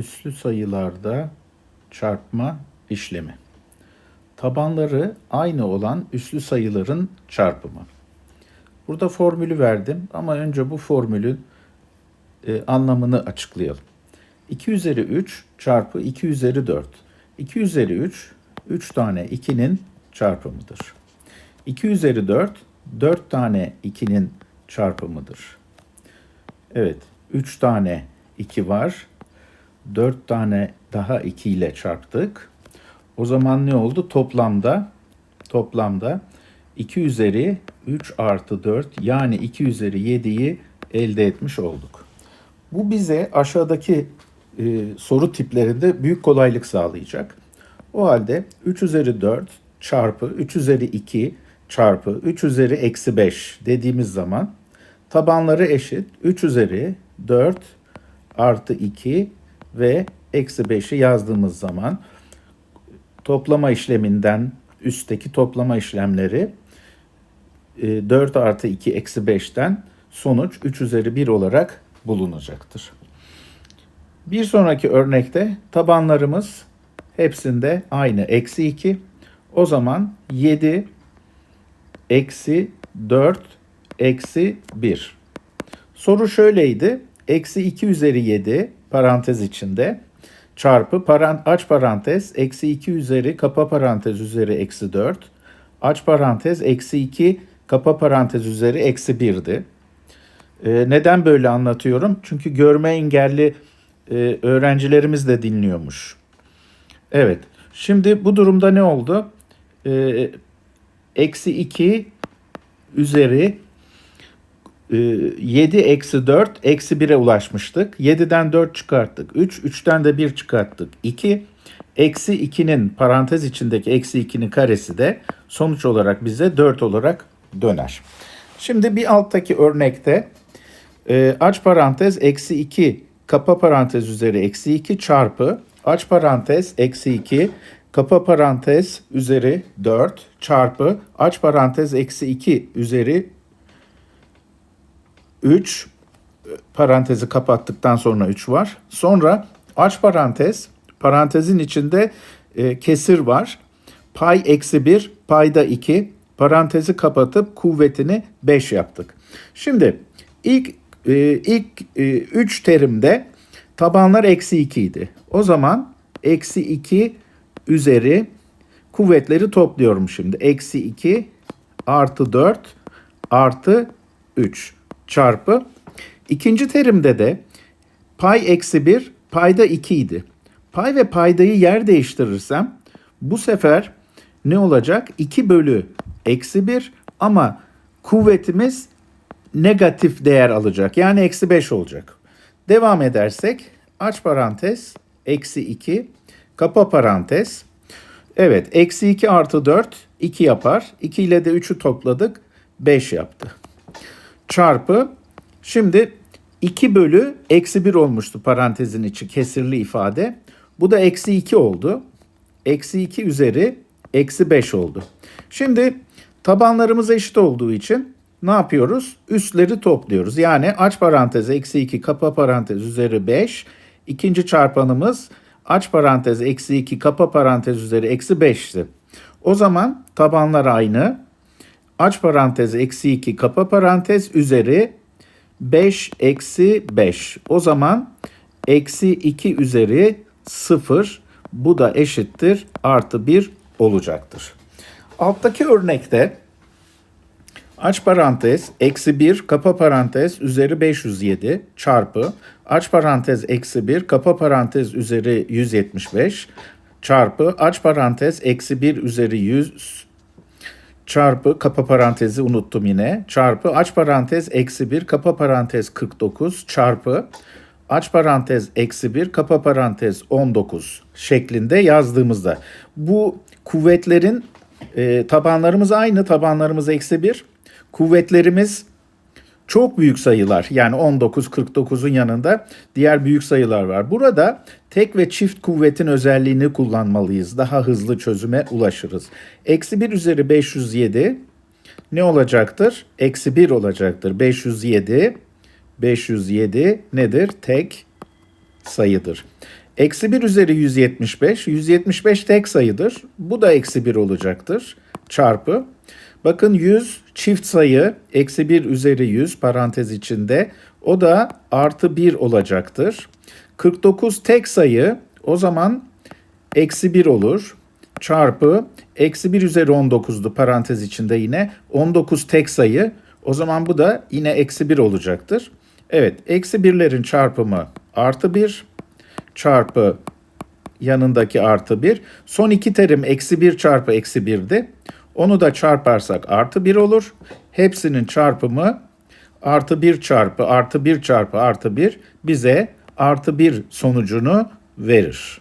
üslü sayılarda çarpma işlemi. Tabanları aynı olan üslü sayıların çarpımı. Burada formülü verdim ama önce bu formülün e, anlamını açıklayalım. 2 üzeri 3 çarpı 2 üzeri 4. 2 üzeri 3, 3 tane 2'nin çarpımıdır. 2 üzeri 4, 4 tane 2'nin çarpımıdır. Evet, 3 tane 2 var. 4 tane daha 2 ile çarptık. O zaman ne oldu? Toplamda toplamda 2 üzeri 3 artı 4 yani 2 üzeri 7'yi elde etmiş olduk. Bu bize aşağıdaki e, soru tiplerinde büyük kolaylık sağlayacak. O halde 3 üzeri 4 çarpı 3 üzeri 2 çarpı 3 üzeri eksi 5 dediğimiz zaman tabanları eşit 3 üzeri 4 artı 2 ve eksi 5'i yazdığımız zaman toplama işleminden üstteki toplama işlemleri e, 4 artı 2 eksi 5'ten sonuç 3 üzeri 1 olarak bulunacaktır. Bir sonraki örnekte tabanlarımız hepsinde aynı eksi 2. O zaman 7 eksi 4 eksi 1. Soru şöyleydi. Eksi 2 üzeri 7 parantez içinde çarpı paran, aç parantez eksi 2 üzeri kapa parantez üzeri eksi 4 aç parantez eksi 2 kapa parantez üzeri eksi 1'di. Ee, neden böyle anlatıyorum? Çünkü görme engelli e, öğrencilerimiz de dinliyormuş. Evet. Şimdi bu durumda ne oldu? Ee, eksi 2 üzeri 7 eksi 4 eksi 1'e ulaşmıştık. 7'den 4 çıkarttık. 3, 3'ten de 1 çıkarttık. 2, eksi 2'nin parantez içindeki eksi 2'nin karesi de sonuç olarak bize 4 olarak döner. Şimdi bir alttaki örnekte e, aç parantez eksi 2 kapa parantez üzeri eksi 2 çarpı aç parantez eksi 2 kapa parantez üzeri 4 çarpı aç parantez eksi 2 üzeri 3 parantezi kapattıktan sonra 3 var. Sonra aç parantez parantezin içinde e, kesir var. Pay eksi 1 payda 2 parantezi kapatıp kuvvetini 5 yaptık. Şimdi ilk e, ilk 3 e, terimde tabanlar eksi 2 idi. O zaman eksi 2 üzeri kuvvetleri topluyorum şimdi. Eksi 2 artı 4 artı 3 çarpı. İkinci terimde de pay eksi 1 payda 2 idi. Pay ve paydayı yer değiştirirsem bu sefer ne olacak? 2 bölü eksi 1 ama kuvvetimiz negatif değer alacak. Yani eksi 5 olacak. Devam edersek aç parantez eksi 2 kapa parantez. Evet eksi 2 artı 4 2 yapar. 2 ile de 3'ü topladık 5 yaptı. Çarpı şimdi 2 bölü eksi 1 olmuştu parantezin içi kesirli ifade. Bu da eksi 2 oldu. Eksi 2 üzeri eksi 5 oldu. Şimdi tabanlarımız eşit olduğu için ne yapıyoruz? Üstleri topluyoruz. Yani aç parantez eksi 2 kapa parantez üzeri 5. İkinci çarpanımız aç parantez eksi 2 kapa parantez üzeri eksi 5'ti. O zaman tabanlar aynı. Aç parantez eksi 2 kapa parantez üzeri 5 eksi 5. O zaman eksi 2 üzeri 0 bu da eşittir artı 1 olacaktır. Alttaki örnekte aç parantez eksi 1 kapa parantez üzeri 507 çarpı aç parantez eksi 1 kapa parantez üzeri 175 çarpı aç parantez eksi 1 üzeri 100 çarpı kapa parantezi unuttum yine. Çarpı aç parantez eksi 1 kapa parantez 49 çarpı aç parantez eksi 1 kapa parantez 19 şeklinde yazdığımızda. Bu kuvvetlerin e, tabanlarımız aynı tabanlarımız eksi 1 kuvvetlerimiz çok büyük sayılar yani 19 49'un yanında diğer büyük sayılar var. Burada tek ve çift kuvvetin özelliğini kullanmalıyız. Daha hızlı çözüme ulaşırız. Eksi 1 üzeri 507 ne olacaktır? Eksi 1 olacaktır. 507 507 nedir? Tek sayıdır. Eksi 1 üzeri 175. 175 tek sayıdır. Bu da eksi 1 olacaktır. Çarpı. Bakın 100 çift sayı. Eksi 1 üzeri 100 parantez içinde. O da artı 1 olacaktır. 49 tek sayı. O zaman eksi 1 olur. Çarpı eksi 1 üzeri 19'du parantez içinde yine. 19 tek sayı. O zaman bu da yine eksi 1 olacaktır. Evet eksi birlerin çarpımı artı 1 çarpı yanındaki artı 1. Son iki terim eksi 1 çarpı eksi 1'di. Onu da çarparsak artı 1 olur. Hepsinin çarpımı artı 1 çarpı artı 1 çarpı artı 1 bize artı 1 sonucunu verir.